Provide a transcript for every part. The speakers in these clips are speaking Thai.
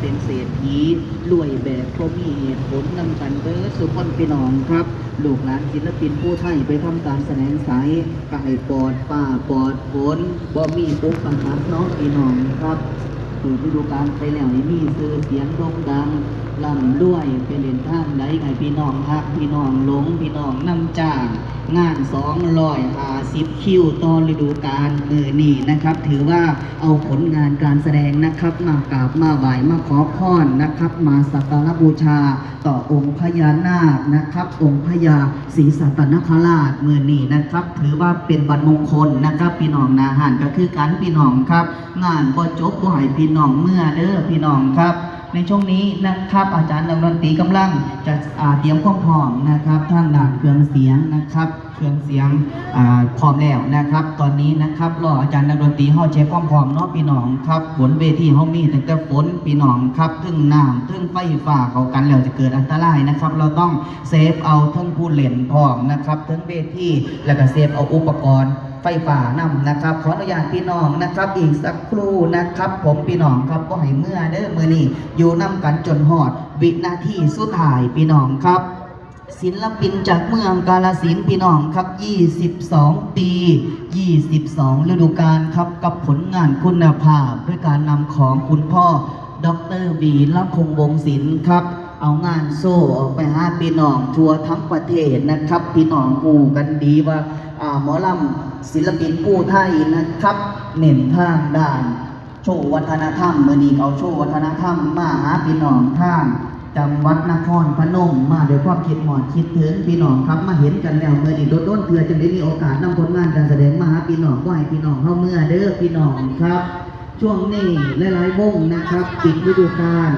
เป็นเศรษฐีรวยแบบก็มีเหตุผลนำกันเด้อสุพนพี่น้องครับลูกหลานศิลปินผู้ไทยไปทำการแสดงสายไก่ปอดป่าปอดฝนบ่มีปุ๊บปัญหาเนาะพี่น้องครับคือฤดูกาลไปแล้วนี่มีซื้อเสียงโด่งดังล่ำรวยไปเล่นท่างใดไงพี่น้องฮักพี่น้องหลงพี่น้องนำจ้าง งานสองร้อยหาสิบคิวตอนฤดูกาลมือนี่นะครับ ถือว่าเอาผลงานการแสดงนะครับ มากราบมาไหวมาขอพรนะครับ มาสักการะบูชาต่อองค์พญานาคนะครับ องค์พญาศรีสัตนคราชมือนี่นะครับ ถือว่าเป็นวันมงคลนะครับพี่น้องนาหานก็คือการพี่น้องครับ งานก็จบบ่ให้พี่น้องเมื่อเด้อพี่น้องครับ ในช่วงนี้นะครับอาจารย์นักดนตรีกำลังจะอาเตรียมความพร้อมนะครับทางด้า รื่องเสียงนะครับ เครื่องเสียงอ่าพร้อมแล้วนะครับ ตอนนี้นะครับรออาจารย์นักดนตรีเฮาเช็คความพร้อมเนาะพี่น้องครับบนเวทีเฮามีตั้งแต่ฝนพี่น้องครับถึงน้ำถึงไฟฟ้าเข้ากันแล้วจะเกิดอันตรายนะครับ เราต้องเซฟเอาทั้งผู้เล่นพร้อมนะครับทั้งเวทีแล้วก็เซฟเอาอุปกรณ์ไฟฟ้านำนะครับ ขออนุญาตพี่น้องนะครับ อีกสักครู่นะครับ ผมพี่น้องครับก็ให้เมื่อเด้อมือนี้อยู่นำกันจนหอด วินาทีสุดท้ายพี่น้องครับ ศิลปินจากเมืองกาลสินพี่น้องครับ 22 ปี 22 ฤดูกาลครับกับผลงานคุณภาพ ด้วยการนำของคุณพ่อดรบีลักคงวงศิลป์ครับ เอางานโซ่ออกไปหาพี่น้องทัวทั้งประเทศนะครับ พี่น้องหูกันดีว่าอ่าหมอลำศิลปินผู้ไทยนะครับ เน้นทางด้าน โชว์วัฒนธรรมเมื่อนี้เอาโชว์วัฒนธรรมมาหาพี่น้องท่าง จังหวัดนครพนมมาด้วยความคิดหมอนคิดถึงพี่น้องครับมาเห็นกันแล้วเมื่อนี้โดนด้นเถื่อจะได้มีโอกาสนำผลงานการแสดงมาหาพี่น้องก็ให้พี่น้องเข้าเมื่อเด้อพี่น้องครับ ช่วงนี้หลายๆวงนะครับปิดฤดูกาล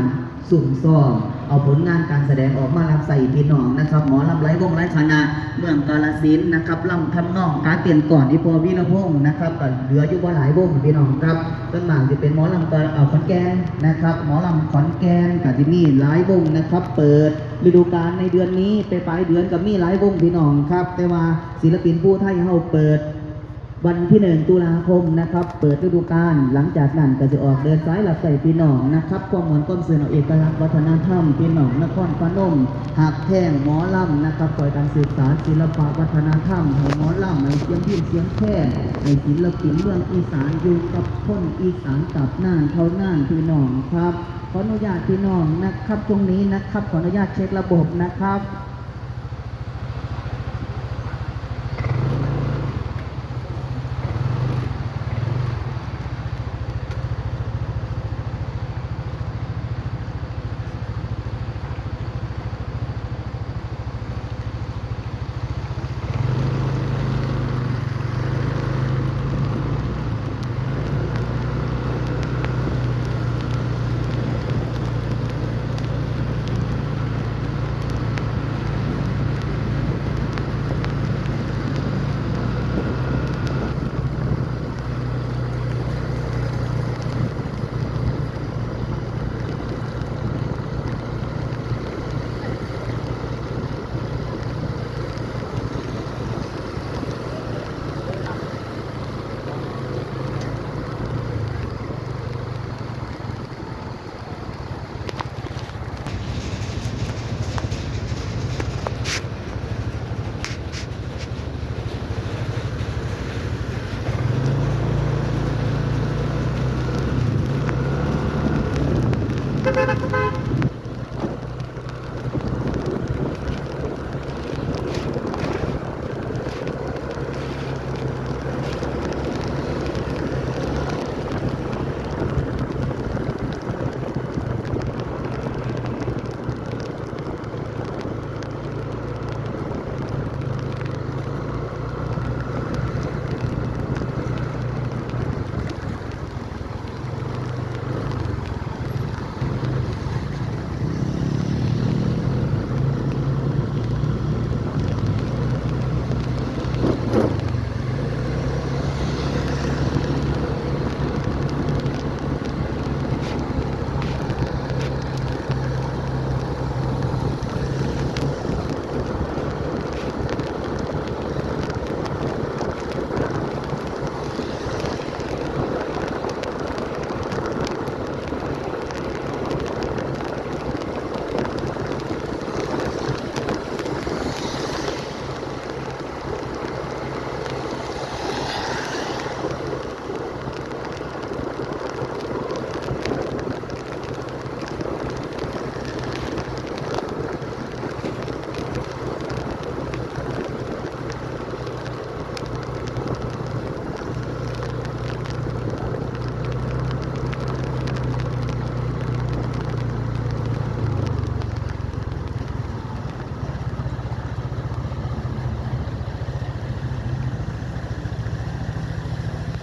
สุ่มซ้อม เอาผลงานการแสดงออกมารับใส่พี่น้องนะครับ หมอลำไร้วงไร้คณะเมืองกาลสินนะครับลำทำนองการเปลี่ยนก่อนที่พอวิรพงศ์นะครับก็เหลืออยู่ว่าหลายวงพี่น้องครับต้นหมากจะเป็นหมอลำกาเอขอนแก่นนะครับ หมอลำขอนแก่นกับที่นี่หลายวงนะครับ เปิดฤดูกาลในเดือนนี้ไปปลายเดือนกับมีหลายวงพี่น้องครับ แต่ว่าศิลปินผู้ไทยเฮาเปิด วันที่หนึ่งตุลาคมนะครับ เปิดฤดูกาลหลังจากนั้นก็จะออกเดินสายหลับใส่พี่น้องนะครับความหมอนก้มเสือเอาเอกลักษณ์วัฒนธรรมพี่น้องนครพนมหักแท่งหมอลำนะครับปล่อยการศึกษานศิลปะวัฒนธรรมให้หมอลำให้เสียงพินเสียงแค่ให้ศิลปินเมืองอีสานอยู่กับคนอีสานกับน่านเขาน่านพี่น้องครับขออนุญาตพี่น้องนะครับตรงนี้นะครับขออนุญาตเช็คระบบนะครับ